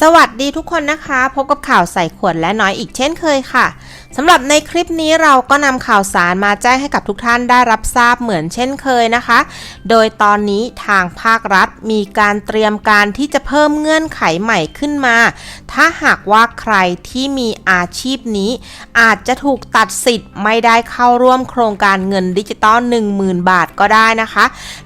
สวัสดีทุกคนนะคะ พบกับข่าวใส่ขวดและน้อยอีกเช่นเคยค่ะสำหรับในคลิปนี้เราก็นำข่าวสารมาแจ้งให้กับทุกท่านได้รับทราบเหมือนเช่นเคยนะคะ โดยตอนนี้ทางภาครัฐมีการเตรียมการที่จะเพิ่มเงื่อนไขใหม่ขึ้นมา ถ้าหากว่าใครที่มีอาชีพนี้ อาจจะถูกตัดสิทธิ์ไม่ได้เข้าร่วมโครงการเงินดิจิตอล10,000 บาทก็ได้นะคะ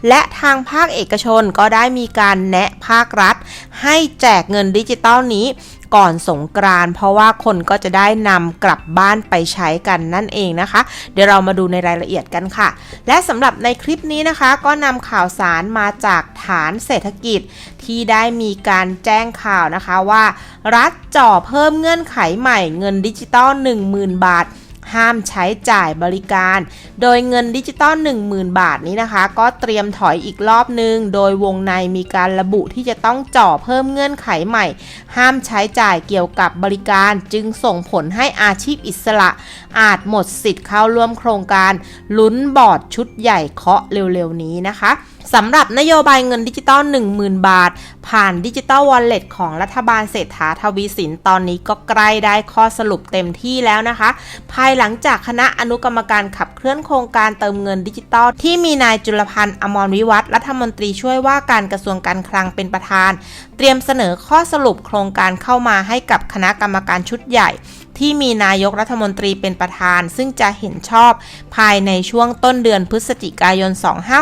และทางภาคเอกชนก็ได้มีการแนะภาครัฐ ให้แจกเงินดิจิตอลนี้ก่อนสงกรานเพราะว่าคนก็จะได้นำกลับบ้านไปใช้กันนั่นเองนะคะ เดี๋ยวเรามาดูในรายละเอียดกันค่ะ และสำหรับในคลิปนี้นะคะ ก็นำข่าวสารมาจากฐานเศรษฐกิจ ที่ได้มีการแจ้งข่าวนะคะว่า รัฐจ่อเพิ่มเงื่อนไขใหม่เงินดิจิตอล10,000 บาท ห้ามใช้จ่ายบริการ โดยเงินดิจิตอล10,000 บาทนี้นะคะ ก็เตรียมถอยอีกรอบหนึ่งโดยวงในมีการระบุที่จะต้องจ่อเพิ่มเงื่อนไขใหม่ ห้ามใช้จ่ายเกี่ยวกับบริการจึงส่งผลให้อาชีพอิสระ อาจหมดสิทธิ์เข้าร่วมโครงการลุ้นบอร์ดชุดใหญ่เคาะเร็วๆนี้นะคะ สำหรับนโยบายเงินดิจิตอล10,000 บาท ผ่านดิจิตอลวอลเล็ตของรัฐบาลเศรษฐาทวีสินตอนนี้ก็ใกล้ได้ข้อสรุปเต็มที่แล้วนะคะ ภายหลังจากคณะอนุกรรมการขับเคลื่อนโครงการเติมเงินดิจิตอลที่มีนายจุลพันธ์อมรวิวัฒรัฐมนตรีช่วยว่าการกระทรวงการคลังเป็นประธาน เตรียมเสนอข้อสรุปโครงการเข้ามาให้กับคณะกรรมการชุดใหญ่ ที่มีนายกรัฐมนตรีเป็นประธาน ซึ่งจะเห็นชอบภายในช่วงต้นเดือนพฤศจิกายน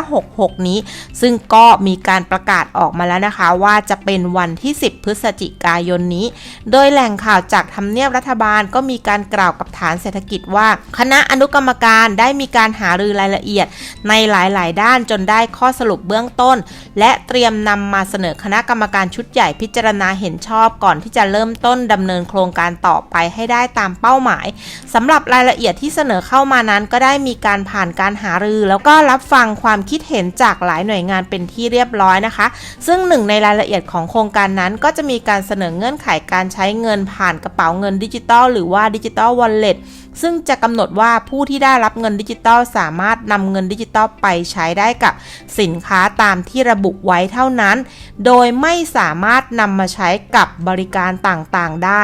2566 นี้ ซึ่งก็มีการประกาศออกมาแล้วนะคะ ว่าจะเป็นวันที่ 10 พฤศจิกายนนี้ โดยแหล่งข่าวจากทำเนียบรัฐบาลก็มีการกล่าวกับฐานเศรษฐกิจว่า คณะอนุกรรมการได้มีการหารือรายละเอียด ในหลาย ๆ ด้านจนได้ข้อสรุปเบื้องต้น และเตรียมนำมาเสนอคณะกรรมการชุดใหญ่พิจารณาเห็นชอบก่อนที่จะเริ่มต้นดำเนินโครงการต่อไปให้ได้ตามเป้าหมายสำหรับรายละเอียดที่เสนอเข้ามานั้นก็ได้มีการผ่านการหารือ แล้วก็รับฟังความคิดเห็นจากหลายหน่วยงานเป็นที่เรียบร้อยนะคะ ซึ่งหนึ่งในรายละเอียดของโครงการนั้น ก็จะมีการเสนอเงื่อนไขการใช้เงินผ่านกระเป๋าเงินดิจิตอลหรือว่าดิจิตอลวอลเล็ตซึ่งจะกำหนดว่าผู้ที่ได้รับเงินดิจิตอลสามารถนำเงินดิจิตอลไปใช้ได้กับสินค้าตามที่ระบุไว้เท่านั้น โดยไม่สามารถนำมาใช้กับบริการต่างๆได้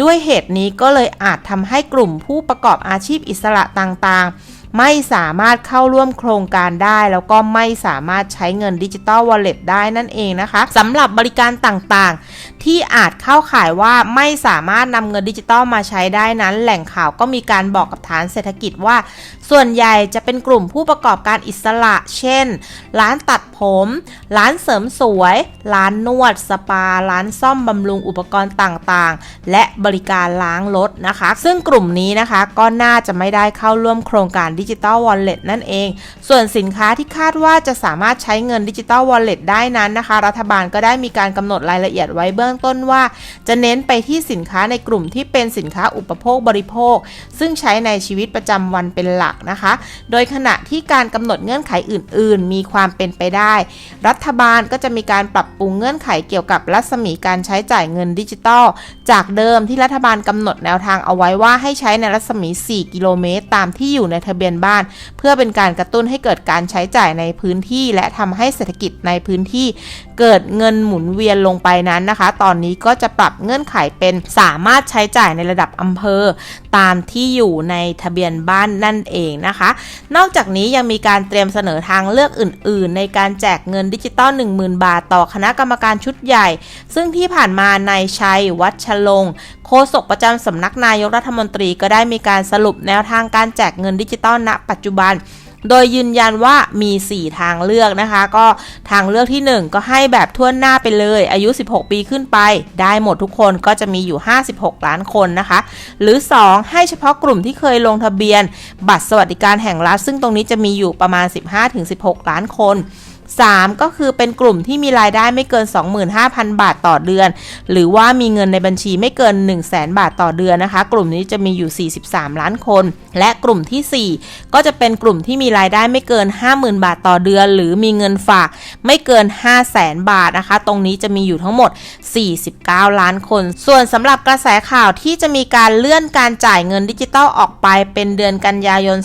ด้วยเหตุนี้ก็เลยอาจทำให้กลุ่มผู้ประกอบอาชีพอิสระต่างๆ ไม่สามารถเข้าร่วมโครงการได้ แล้วก็ไม่สามารถใช้เงินดิจิตอลวอลเล็ตได้นั่นเองนะคะสำหรับบริการต่างๆ ที่อาจเข้าข่ายว่าไม่สามารถนำเงินดิจิตอลมาใช้ได้นั้น แหล่งข่าวก็มีการบอกกับฐานเศรษฐกิจว่า ส่วนใหญ่จะเป็นกลุ่มผู้ประกอบการอิสระ เช่น ร้านตัดผม ร้านเสริมสวย ร้านนวด สปา ร้านซ่อมบำรุงอุปกรณ์ต่างๆ และบริการล้างรถนะคะ ซึ่งกลุ่มนี้นะคะก็น่าจะไม่ได้เข้าร่วมโครงการดิจิตอลวอลเล็ตนั่นเอง ส่วนสินค้าที่คาดว่าจะสามารถใช้เงินดิจิตอลวอลเล็ตได้นั้นนะคะ รัฐบาลก็ได้มีการกำหนดรายละเอียดไว้เบื้องต้นว่า จะเน้นไปที่สินค้าในกลุ่มที่เป็นสินค้าอุปโภคบริโภค ซึ่งใช้ในชีวิตประจำวันเป็นหลักนะคะ โดยขณะที่การกำหนดเงื่อนไขอื่น ๆ มีความเป็นไปได้ รัฐบาลก็จะมีการปรับปรุงเงื่อนไขเกี่ยวกับรัศมีการใช้จ่ายเงินดิจิตอลจากเดิมที่รัฐบาลกำหนดแนวทางเอาไว้ว่าให้ใช้ในรัศมี 4 กิโลเมตร ตามที่อยู่ในทะเบียนบ้าน เพื่อเป็นการกระตุ้นให้เกิดการใช้จ่ายในพื้นที่ และทำให้เศรษฐกิจในพื้นที่ เกิดเงินหมุนเวียนลงไปนั้นนะคะ ตอนนี้ก็จะปรับเงื่อนไขเป็นสามารถใช้จ่ายในระดับอำเภอ ตามที่อยู่ในทะเบียนบ้านนั่นเองนะคะ นอกจากนี้ยังมีการเตรียมเสนอทางเลือกอื่น ๆ ในการแจกเงินดิจิตอล10,000 บาท ต่อคณะกรรมการชุดใหญ่ ซึ่งที่ผ่านมานายชัย วัชลงโฆษกประจำสำนักนายกรัฐมนตรีก็ได้มีการสรุปแนวทางการแจกเงินดิจิตอลณปัจจุบัน โดยยืนยันว่ามี 4 ทางเลือกนะคะ ก็ทางเลือกที่ 1 ก็ให้แบบทั่วหน้าไปเลย อายุ 16 ปีขึ้นไป ได้หมดทุกคนก็จะมีอยู่ 56 ล้านคนนะคะ หรือ 2 ให้เฉพาะกลุ่มที่เคยลงทะเบียน บัตรสวัสดิการแห่งรัฐซึ่งตรงนี้จะมีอยู่ประมาณ 15-16 ล้านคน 3 ก็คือเป็นกลุ่มที่มีรายได้ไม่เกิน 25,000 บาทต่อเดือน หรือว่ามีเงินในบัญชีไม่เกิน 1 0 0 0 0แบาทต่อเดือนนะคะ กลุ่มนี้จะมีอยู่ 43 ล้านคน และกลุ่มที่ 4 ก็จะเป็นกลุ่มที่มีรายได้ไม่เกิน 50,000 บาทต่อเดือน หรือมีเงินฝากไม่เกิน 5 0 0แสนบาทนะคะ ตรงนี้จะมีอยู่ทั้งหมด 49 ล้านคน ส่วนสำหรับกระแสข่าวที่จะมีการเลื่อนการจ่ายเงินดิจิตอลออกไปเป็นเดือนกันยายน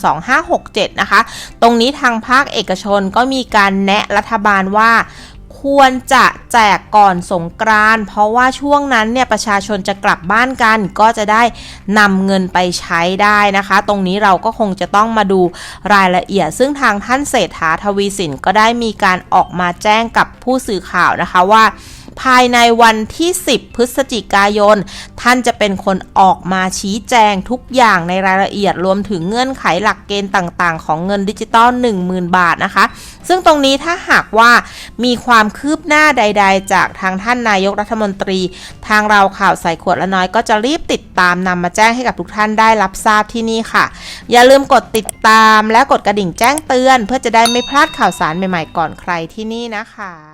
2567 นะคะ ตรงนี้ทางภาคเอกชนก็มีการแนะรัฐบาลว่าควรจะแจกก่อนสงกรานเพราะว่าช่วงนั้นเนี่ยประชาชนจะกลับบ้านกัน ก็จะได้นำเงินไปใช้ได้นะคะ ตรงนี้เราก็คงจะต้องมาดูรายละเอียด ซึ่งทางท่านเศรษฐาทวีสินก็ได้มีการออกมาแจ้งกับผู้สื่อข่าวนะคะว่า ภายในวันที่ 10 พฤศจิกายน ท่านจะเป็นคนออกมาชี้แจงทุกอย่างในรายละเอียดรวมถึงเงื่อนไขหลักเกณฑ์ต่างๆ ของเงินดิจิตอล10,000 บาทนะคะ ซึ่งตรงนี้ถ้าหากว่ามีความคืบหน้าใด ๆ จากทางท่านนายกรัฐมนตรี ทางเราข่าวใส่ขวดละน้อยก็จะรีบติดตามนำมาแจ้งให้กับทุกท่านได้รับทราบที่นี่ค่ะ อย่าลืมกดติดตามและกดกระดิ่งแจ้งเตือน เพื่อจะได้ไม่พลาดข่าวสารใหม่ๆก่อนใครที่นี่นะคะ